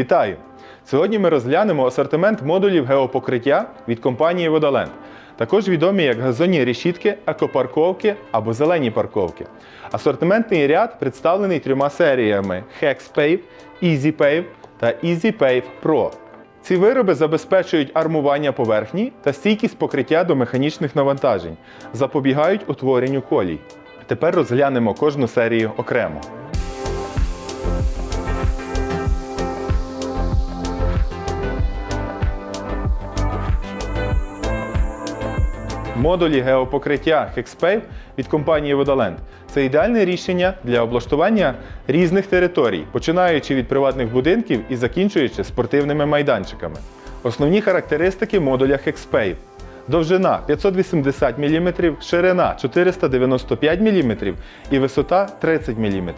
Вітаю! Сьогодні ми розглянемо асортимент модулів геопокриття від компанії Водоленд, також відомі як газонні решітки, екопарковки або зелені парковки. Асортиментний ряд представлений трьома серіями HexPave, EasyPave та EasyPave Pro. Ці вироби забезпечують армування поверхні та стійкість покриття до механічних навантажень, запобігають утворенню колій. Тепер розглянемо кожну серію окремо. Модулі геопокриття HexPave від компанії Водоленд це ідеальне рішення для облаштування різних територій, починаючи від приватних будинків і закінчуючи спортивними майданчиками. Основні характеристики модуля HexPave. Довжина 580 мм, ширина 495 мм і висота 30 мм.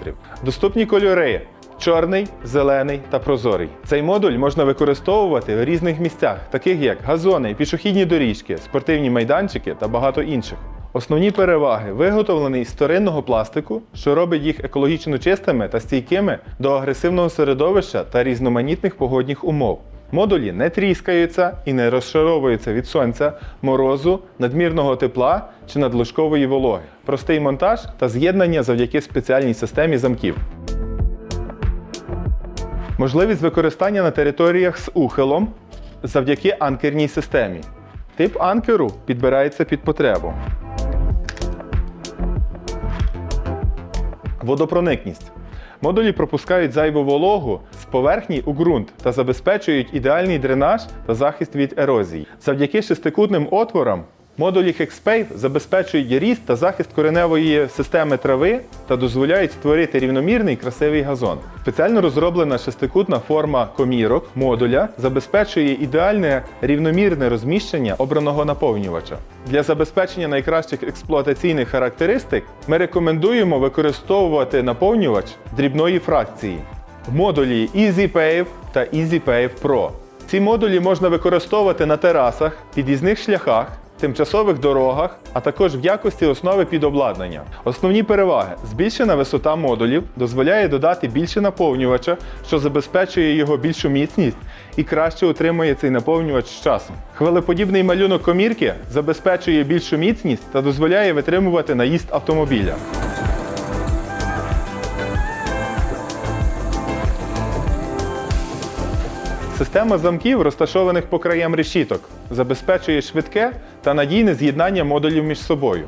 Доступні кольори чорний, зелений та прозорий. Цей модуль можна використовувати в різних місцях, таких як газони, пішохідні доріжки, спортивні майданчики та багато інших. Основні переваги виготовлений з вторинного пластику, що робить їх екологічно чистими та стійкими до агресивного середовища та різноманітних погодних умов. Модулі не тріскаються і не розшаровуються від сонця, морозу, надмірного тепла чи надлишкової вологи. Простий монтаж та з'єднання завдяки спеціальній системі замків. Можливість використання на територіях з ухилом завдяки анкерній системі. Тип анкеру підбирається під потребу. Водопроникність. Модулі пропускають зайву вологу з поверхні у ґрунт та забезпечують ідеальний дренаж та захист від ерозії. Завдяки шестикутним отворам модулі HexPave забезпечують ріст та захист кореневої системи трави та дозволяють створити рівномірний красивий газон. Спеціально розроблена шестикутна форма комірок модуля забезпечує ідеальне рівномірне розміщення обраного наповнювача. Для забезпечення найкращих експлуатаційних характеристик ми рекомендуємо використовувати наповнювач дрібної фракції модулі EasyPave та EasyPave Pro. Ці модулі можна використовувати на терасах, під'їзних шляхах, тимчасових дорогах, а також в якості основи під обладнання. Основні переваги: збільшена висота модулів дозволяє додати більше наповнювача, що забезпечує його більшу міцність і краще утримує цей наповнювач з часом. Хвилеподібний малюнок комірки забезпечує більшу міцність та дозволяє витримувати наїзд автомобіля. Система замків, розташованих по краям решіток, забезпечує швидке та надійне з'єднання модулів між собою.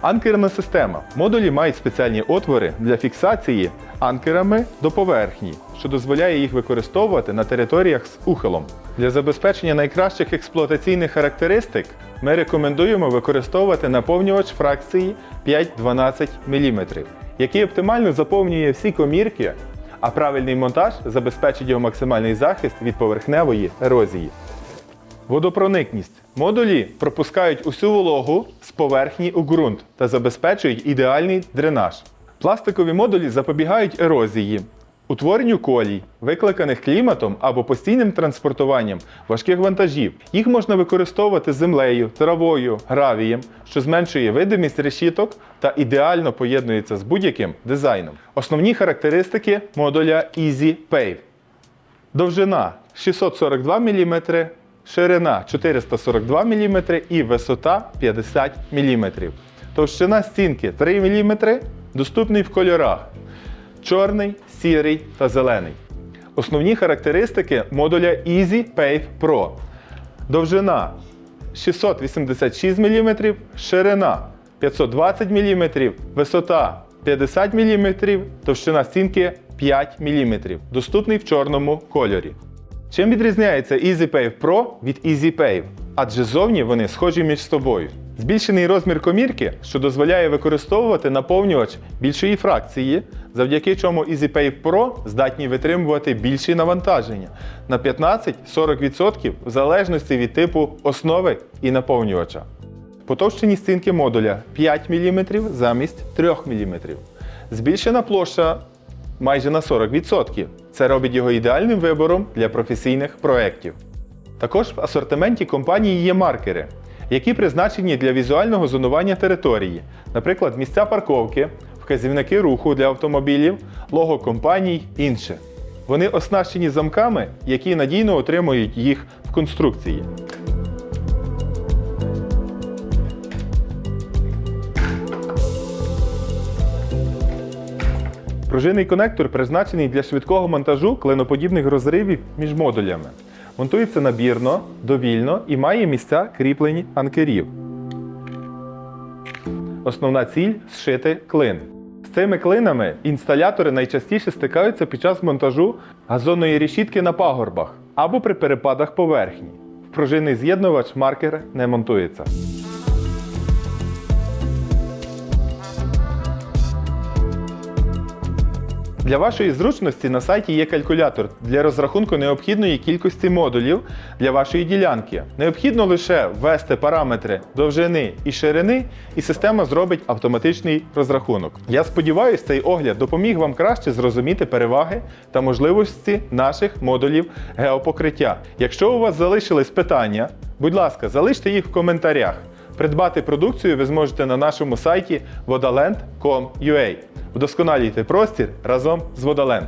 Анкерна система. Модулі мають спеціальні отвори для фіксації анкерами до поверхні, що дозволяє їх використовувати на територіях з ухилом. Для забезпечення найкращих експлуатаційних характеристик ми рекомендуємо використовувати наповнювач фракції 5-12 мм, який оптимально заповнює всі комірки а правильний монтаж забезпечить його максимальний захист від поверхневої ерозії. Водопроникність. Модулі пропускають усю вологу з поверхні у ґрунт та забезпечують ідеальний дренаж. Пластикові модулі запобігають ерозії, утворенню колій, викликаних кліматом або постійним транспортуванням важких вантажів. Їх можна використовувати землею, травою, гравієм, що зменшує видимість решіток та ідеально поєднується з будь-яким дизайном. Основні характеристики модуля Easy Pave. Довжина 642 мм, ширина 442 мм і висота 50 мм. Товщина стінки 3 мм, доступний в кольорах чорний, сірий та зелений. Основні характеристики модуля Easy Pave Pro. Довжина 686 мм, ширина 520 мм, висота 50 мм, товщина стінки 5 мм. Доступний в чорному кольорі. Чим відрізняється EasyPave Pro від EasyPave? Адже зовні вони схожі між собою. Збільшений розмір комірки, що дозволяє використовувати наповнювач більшої фракції, завдяки чому EasyPave Pro здатні витримувати більші навантаження на 15-40% в залежності від типу основи і наповнювача. Потовщені стінки модуля 5 мм замість 3 мм. Збільшена площа майже на 40%. Це робить його ідеальним вибором для професійних проєктів. Також в асортименті компанії є маркери, які призначені для візуального зонування території, наприклад, місця парковки, вказівники руху для автомобілів, лого компаній інше. Вони оснащені замками, які надійно отримують їх в конструкції. Пружинний конектор призначений для швидкого монтажу клиноподібних розривів між модулями. Монтується набірно, довільно і має місця кріплень анкерів. Основна ціль зшити клин. З цими клинами інсталятори найчастіше стикаються під час монтажу газонної решітки на пагорбах або при перепадах поверхні. В пружинний з'єднувач маркер не монтується. Для вашої зручності на сайті є калькулятор для розрахунку необхідної кількості модулів для вашої ділянки. Необхідно лише ввести параметри довжини і ширини, і система зробить автоматичний розрахунок. Я сподіваюся, цей огляд допоміг вам краще зрозуміти переваги та можливості наших модулів геопокриття. Якщо у вас залишились питання, будь ласка, залиште їх в коментарях. Придбати продукцію ви зможете на нашому сайті vodaland.com.ua. Вдосконалюйте простір разом з Vodaland.